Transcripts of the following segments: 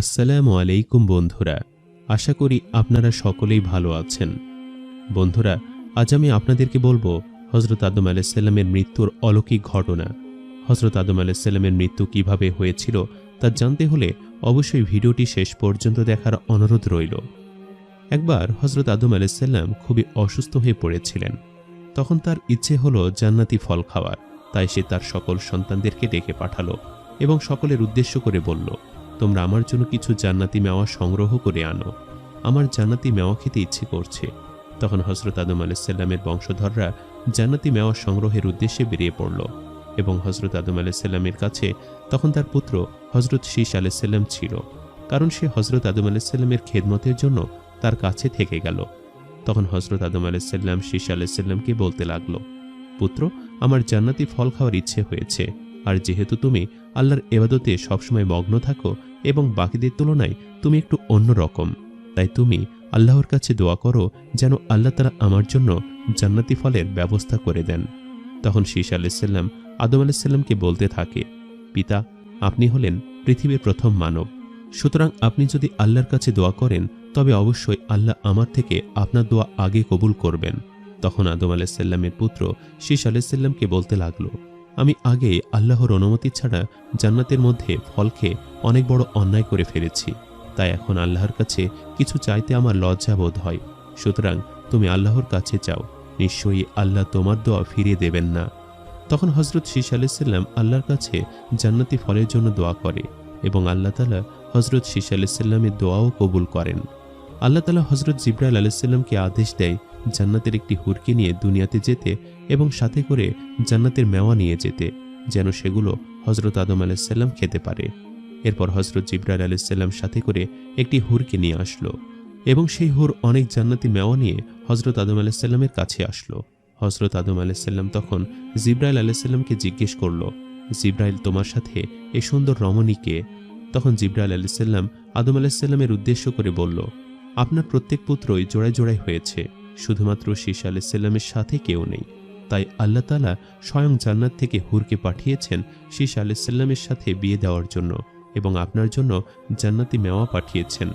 আসসালামু আলাইকুম বন্ধুরা, আশা করি আপনারা সকলেই ভালো আছেন। বন্ধুরা, আজ আমি আপনাদেরকে বলব হজরত আদম আলাইসাল্লামের মৃত্যুর অলৌকিক ঘটনা। হজরত আদম আলাইসাল্লামের মৃত্যু কীভাবে হয়েছিল তা জানতে হলে অবশ্যই ভিডিওটি শেষ পর্যন্ত দেখার অনুরোধ রইল। একবার হজরত আদম আলাইসাল্লাম খুবই অসুস্থ হয়ে পড়েছিলেন। তখন তার ইচ্ছে হলো জান্নাতি ফল খাওয়ার, তাই সে তার সকল সন্তানদেরকে ডেকে পাঠালো এবং সকলের উদ্দেশ্য করে বলল তোমরা আমার জন্য কিছু জান্নাতি মেওয়া সংগ্রহ করে আনো। আমার জান্নাতি মেওয়া খেতে ইচ্ছে করছে। তখন হজরত আদম আলাইসাল্লামের বংশধররা জান্নাতি মেওয়া সংগ্রহের উদ্দেশ্যে বেরিয়ে পড়ল এবং হজরত আদম আলাইসাল্লামের কাছে তখন তার পুত্র হজরত শীষ আলাইসাল্লাম ছিল, কারণ সে হজরত আদম আলাইসাল্লামের খেদমতের জন্য তার কাছে থেকে গেল। তখন হজরত আদম আলাইসাল্লাম শীষ আলাইসাল্লামকে বলতে লাগল, পুত্র, আমার জান্নাতি ফল খাওয়ার ইচ্ছে হয়েছে। আর যেহেতু তুমি আল্লাহর এবাদতে সবসময় মগ্ন থাকো এবং বাকিদের তুলনায় তুমি একটু অন্যরকম, তাই তুমি আল্লাহর কাছে দোয়া করো যেন আল্লাহ তারা আমার জন্য জান্নাতি ফলের ব্যবস্থা করে দেন। তখন শীষ আলাইসাল্লাম আদম আলাইসাল্লামকে বলতে থাকে, পিতা, আপনি হলেন পৃথিবীর প্রথম মানব। সুতরাং আপনি যদি আল্লাহর কাছে দোয়া করেন, তবে অবশ্যই আল্লাহ আমার থেকে আপনার দোয়া আগে কবুল করবেন। তখন আদম আলাইসাল্লামের পুত্র শীষ আলাইসাল্লামকে বলতে লাগল আমি আগে আল্লাহর অনুমতি ছাড়া জান্নাতের মধ্যে ফল খেয়ে অনেক বড় অন্যায় করে ফেলেছি। তাই এখন আল্লাহর কাছে কিছু চাইতে আমার লজ্জা বোধ হয়। সুতরাং তুমি আল্লাহর কাছে চাও নিশ্চয়ই আল্লাহ তোমার দোয়া ফিরিয়ে দেবেন না। তখন হজরত শীষ আলাইসাল্লাম আল্লাহর কাছে জান্নাতি ফলের জন্য দোয়া করে এবং আল্লাহ তালা হজরত শীষ আলাইসাল্লামের দোয়াও কবুল করেন। আল্লাহ তালা হজরত জিব্রাইল আলাইসাল্লামকে আদেশ দেয় জান্নাতের একটি হুরকে নিয়ে দুনিয়াতে যেতে এবং সাথে করে জান্নাতের মেওয়া নিয়ে যেতে, যেন সেগুলো হজরত আদম আলাইসাল্লাম খেতে পারে। এরপর হজরত জিব্রাইল আলাইসাল্লাম সাথে করে একটি হুরকে নিয়ে আসলো এবং সেই হুর অনেক জান্নাতি মেওয়া নিয়ে হজরত আদম আলাইসাল্লামের কাছে আসলো। হজরত আদম আলাইসাল্লাম তখন জিব্রাইল আলাইসাল্লামকে জিজ্ঞেস করল, জিব্রাইল, তোমার সাথে এ সুন্দর রমণীকে তখন জিব্রাইল আলাইসাল্লাম আদম আলাইসাল্লামের উদ্দেশ্য করে বলল, আপনার প্রত্যেক পুত্রই জোড়ায় জোড়ায় হয়েছে। শুধুমাত্র শীষ আলাইসাল্লামের সাথে কেউ নেই। তাই আল্লাহ তালা স্বয়ং জান্নাত থেকে হুরকে পাঠিয়েছেন শীষ আলাইসাল্লামের সাথে বিয়ে দেওয়ার জন্য এবং আপনার জন্য জান্নাতি মেওয়া পাঠিয়েছেন।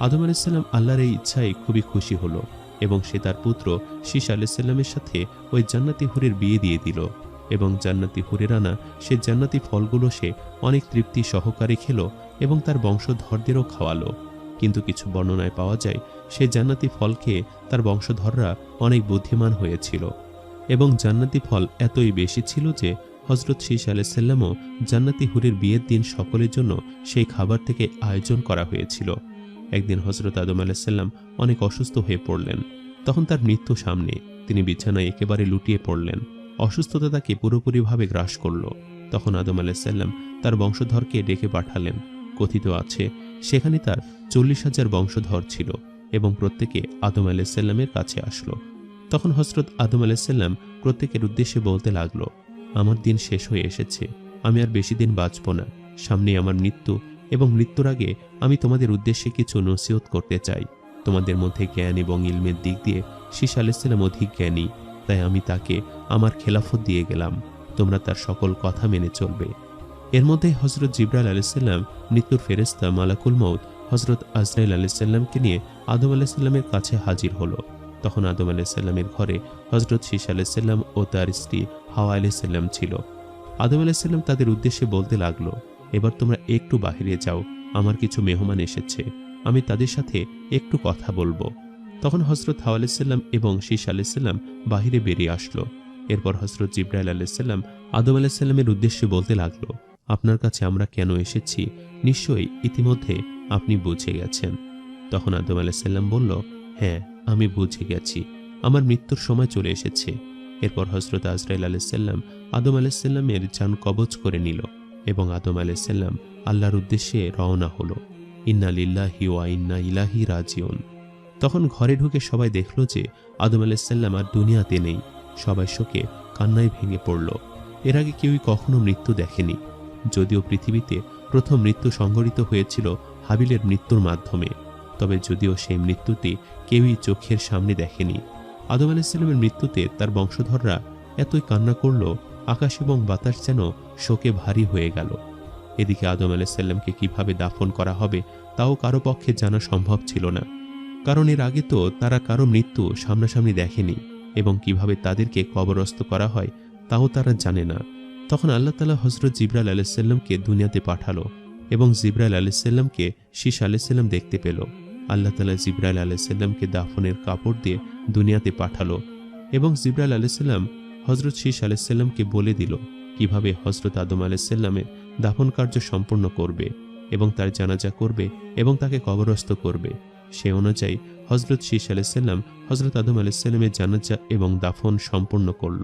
আদম আলাইসাল্লাম আল্লাহর এই ইচ্ছায় খুবই খুশি হলো এবং সে তার পুত্র শীষ আলাইসাল্লামের সাথে ওই জান্নাতি হুরের বিয়ে দিয়ে দিল এবং জান্নাতি হুরের আনা সে জান্নাতি ফলগুলো সে অনেক তৃপ্তি সহকারে খেলো এবং তার বংশধরদেরও খাওয়ালো। কিন্তু কিছু বর্ণনায় পাওয়া যায় সে জান্নাতি ফল খেয়ে তার বংশধররা অনেক বুদ্ধিমান হয়েছিল। এবং জান্নাতি ফল এতই বেশি ছিল যে হজরত শীষ আলাইসাল্লামও জান্নাতি হুরের বিয়ের দিন সকলের জন্য সেই খাবার থেকে আয়োজন করা হয়েছিল। একদিন হজরত আদম আলাইসাল্লাম অনেক অসুস্থ হয়ে পড়লেন। তখন তার মৃত্যু সামনে তিনি বিছানায় একেবারে লুটিয়ে পড়লেন। অসুস্থতা তাকে পুরোপুরিভাবে গ্রাস করল। তখন আদম আলাইসাল্লাম তার বংশধরকে ডেকে পাঠালেন। কথিত আছে, সেখানে তার চল্লিশ হাজার বংশধর ছিল। এবং প্রত্যেকে আদম আলাইসাল্লামের কাছে আসলো। তখন হজরত আদম আলাইসাল্লাম প্রত্যেকের উদ্দেশ্যে বলতে লাগল, আমার দিন শেষ হয়ে এসেছে, আমি আর বেশি দিন বাঁচব না। সামনে আমার মৃত্যু এবং মৃত্যুর আগে আমি তোমাদের উদ্দেশ্যে কিছু নসিহত করতে চাই। তোমাদের মধ্যে জ্ঞান এবং ইলমের দিক দিয়ে শীষ আলাইসাল্লাম অধিক জ্ঞানী, তাই আমি তাকে আমার খেলাফত দিয়ে গেলাম। তোমরা তার সকল কথা মেনে চলবে। এর মধ্যে হজরত জিব্রাইল আলাইসাল্লাম মৃত্যুর ফেরেস্তা মালাকুল মৌত হজরত আজরাইল আলাইসাল্লামকে নিয়ে আদম আলাইসাল্লামের কাছে হাজির হলো। তখন আদম আলাইসাল্লামের ঘরে হজরত শীষ আলাইসাল্লাম ও তার স্ত্রী হাওয়া আলাইসাল্লাম ছিল। আদম আলাইসাল্লাম তাদের উদ্দেশ্যে বলতে লাগল, এবার তোমরা একটু বাহিরে যাও, আমার কিছু মেহমান এসেছে, আমি তাদের সাথে একটু কথা বলব। তখন হজরত হাওয়া আলাইসাল্লাম এবং শীষ আলাইসাল্লাম বাহিরে বেরিয়ে আসলো। এরপর হজরত জিব্রাইল আলাইসাল্লাম আদম আলাইসাল্লামের উদ্দেশ্যে বলতে লাগল, আপনার কাছে আমরা কেন এসেছি? নিশ্চয়ই ইতিমধ্যে আপনি বুঝে গেছেন। তখন আদম আলাইসাল্লাম বলল হ্যাঁ আমি বুঝে গেছি। আমার মৃত্যুর সময় চলে এসেছে। এরপর হজরত আজরাইল আলাইসাল্লাম আদম আলাইসাল্লামের যান কবচ করে নিল এবং আদম আলাইসাল্লাম আল্লাহর উদ্দেশ্যে রওনা হল। ইন্না লিল্লাহি ওয়া ইন্না ইলাহি রাজিউন। তখন ঘরে ঢুকে সবাই দেখল যে আদম আলাইসাল্লাম আর দুনিয়াতে নেই। সবাই শোকে, কান্নায় ভেঙে পড়ল। এর আগে কেউই কখনো মৃত্যু দেখেনি। যদিও পৃথিবীতে প্রথম মৃত্যু সংঘটিত হয়েছিল হাবিলের মৃত্যুর মাধ্যমে। তবে যদিও সেই মৃত্যুটি কেউই চোখের সামনে দেখেনি, আদম আলাইসাল্লামের মৃত্যুতে তার বংশধররা এতই কান্না করল, আকাশ এবং বাতাস যেন শোকে ভারী হয়ে গেল। এদিকে আদম আলাইসাল্লামকে কীভাবে দাফন করা হবে, তাও কারও পক্ষে জানা সম্ভব ছিল না। কারণ এর আগে তো তারা কারও মৃত্যু সামনাসামনি দেখেনি, এবং কীভাবে তাদেরকে কবরস্থ করা হয়, তাও তারা জানে না। তখন আল্লাহ তালা হজরত জিব্রাইল আলাইসাল্লামকে দুনিয়াতে পাঠালো এবং জিব্রাইল আলাইসাল্লামকে শীষ আলাইসাল্লাম দেখতে পেল। আল্লাহ তালা জিব্রাইল আলাইসাল্লামকে দাফনের কাপড় দিয়ে দুনিয়াতে পাঠালো এবং জিব্রাইল আলাইসাল্লাম হজরত শীষ আলাইসাল্লামকে বলে দিল কীভাবে হজরত আদম আলাইসাল্লামের দাফন কার্য সম্পূর্ণ করবে এবং তার জানাজা করবে এবং তাকে কবরস্থ করবে। সে অনুযায়ী হজরত শীষ আলাইসাল্লাম হজরত আদম আলাইসাল্লামের জানাজা এবং দাফন সম্পূর্ণ করল।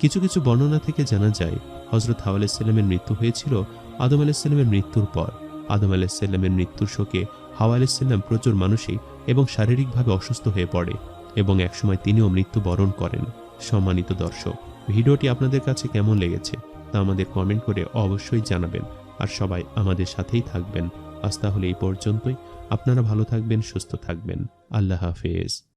কিছু কিছু বর্ণনা থেকে জানা যায় হজরত হাওয়া আলাইসাল্লামের মৃত্যু হয়েছিল আদম আলাইসাল্লামের মৃত্যুর পর। আদম আলাইসাল্লামের মৃত্যুর শোকে হাওয়া আলাইসাল্লাম প্রচুর মানসিক এবং শারীরিকভাবে অসুস্থ হয়ে পড়ে এবং একসময় তিনিও মৃত্যুবরণ করেন। সম্মানিত দর্শক, ভিডিওটি আপনাদের কাছে কেমন লেগেছে তা আমাদের কমেন্ট করে অবশ্যই জানাবেন। আর সবাই আমাদের সাথেই থাকবেন। আজ তাহলে এই পর্যন্তই। আপনারা ভালো থাকবেন, সুস্থ থাকবেন। আল্লাহ হাফেজ।